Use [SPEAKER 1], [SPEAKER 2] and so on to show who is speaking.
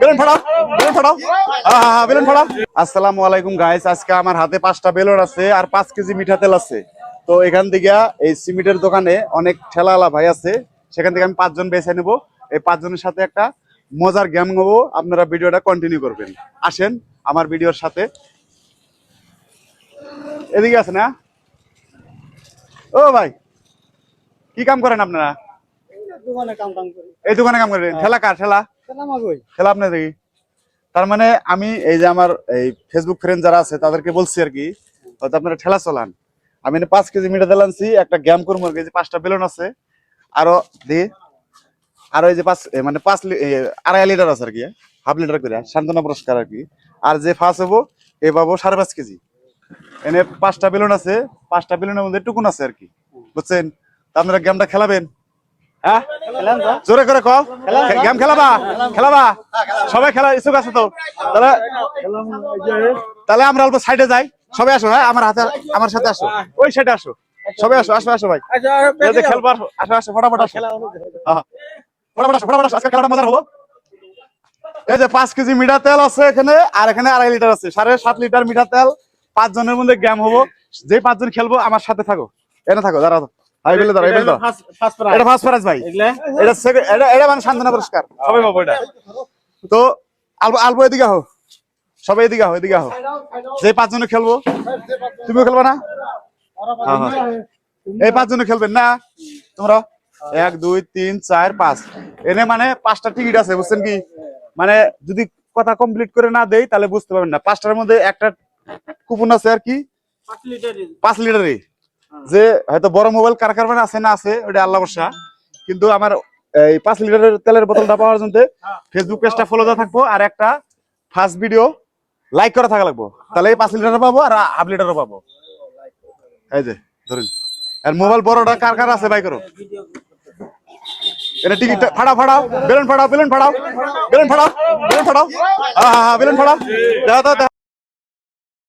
[SPEAKER 1] Balloon ফাটাও balloon ফাটাও। হ্যাঁ হ্যাঁ হ্যাঁ বেলুন ফাটাও। আসসালামু আলাইকুম গাইস আজকে আমার হাতে পাঁচটা বেলুন আছে আর পাঁচ কেজি মিঠা তেল আছে। তো এখান থেকে এই সিমেন্টের দোকানে অনেক ঠেলাওয়ালা ভাই আছে। সেখান থেকে আমি পাঁচজন বেছে নেব। এই পাঁচজনের সাথে একটা মজার গেম নেব আপনারা ভিডিওটা কন্টিনিউ করবেন। আসেন আমার ভিডিওর সাথে। এদিকে আছে না ও ভাই কি কাম করেন আপনারা? এই দোকানে কাম করেন। ঠেলা কার ঠেলা? তার মানে আমি এই যে আমার এই ফেসবুক ফ্রেন্ড যারা আছে তাদেরকে বলছি আর কি হয়তো আপনারা ঠেলা চলান। আমি পাঁচ কেজি মিঠা তেল একটা গ্যাম করব আর কি, যে পাঁচটা বেলুন আছে আরও দি আরও এই যে পাঁচ মানে পাঁচ আড়াই লিটার আছে আর কি হাফ লিটার করে সান্ত্বনা পুরস্কার আর কি। আর যে ফার্স্ট হব এ পাবো সাড়ে পাঁচ কেজি। এনে পাঁচটা বেলুন আছে পাঁচটা বেলুনের মধ্যে টুকুন আছে আর কি বুঝছেন? তা আপনারা গেমটা খেলাবেন। জোরে করে কও। গেম খেলাবা? খেলাবা? সবাই খেলা ইচ্ছুক আছে তো? তাহলে
[SPEAKER 2] এই যে
[SPEAKER 1] তাহলে আমরা অল্প সাইডে যাই। সবাই আসো হ্যাঁ? আমার হাতে আমার সাথে আসো। ওই সাইডে আসো। সবাই আসো আসো আসো ভাই।
[SPEAKER 2] আচ্ছা
[SPEAKER 1] যে খেলবার আসো আসো ফটাফট আসো। হ্যাঁ। ফটাফট আসো ফটাফট আসো। আজকে খেলাটা মজার হব। এই যে পাঁচ কেজি মিঠা তেল আছে এখানে আর এখানে আড়াই লিটার আছে। সাড়ে সাত লিটার মিঠা তেল। পাঁচ জনের মধ্যে গেম হব। যে পাঁচজন খেলব আমার সাথে থাকো। এনে থাকো দাঁড়াও। হাই বেলে দাঁড়াও এই বেলে দাঁড়াও
[SPEAKER 2] ফার্স্ট ফার্স্ট প্রাইজ
[SPEAKER 1] এটা ফার্স্ট প্রাইজ ভাই। এটা এটা এটা মানে সান্ত্বনা পুরস্কার। সবাই পাবো এটা। তো আলবো আলবো এদিকে সবাই এদিকে আহো এদিকে আহো। যে পাঁচজনে খেলব। তুমিও খেলবে না? হ্যাঁ, হ্যাঁ। এই পাঁচজনে খেলবেন না? তোমরা? এক দুই তিন চার পাঁচ। এনে মানে পাঁচটা টিকিট আছে বুঝছেন কি? মানে যদি কথা কমপ্লিট করে না দেই তাহলে বুঝতে পারবেন না। পাঁচটার মধ্যে একটা কুপন আছে আর কি?
[SPEAKER 2] 5 লিটার
[SPEAKER 1] পাঁচ লিটারে যে হয়তো বড় মোবাইল কার কার মানে আছে, না আছে ওটা আল্লাহ বর্ষা কিন্তু আমার এই পাঁচ লিটারের তেলের বোতলটা পাওয়ার জন্য ফেসবুক পেজটা ফলো দেওয়া থাকব, আর একটা ফার্স্ট ভিডিও লাইক করা থাকা লাগবো। তাহলে পাঁচ লিটারও পাবো, আর হাফ লিটারও পাবো। এই যে, ধরুন। আর মোবাইল বড়টা কার কার আছে, বাই করো। এটা টিকিট ফাড়াও ফাড়াও বেলুন ফাড়াও বেলুন ফাড়াও বেলুন ফাড়াও বেলুন ফাড়াও হ্যাঁ হ্যাঁ বেলুন ফাড়াও দেখা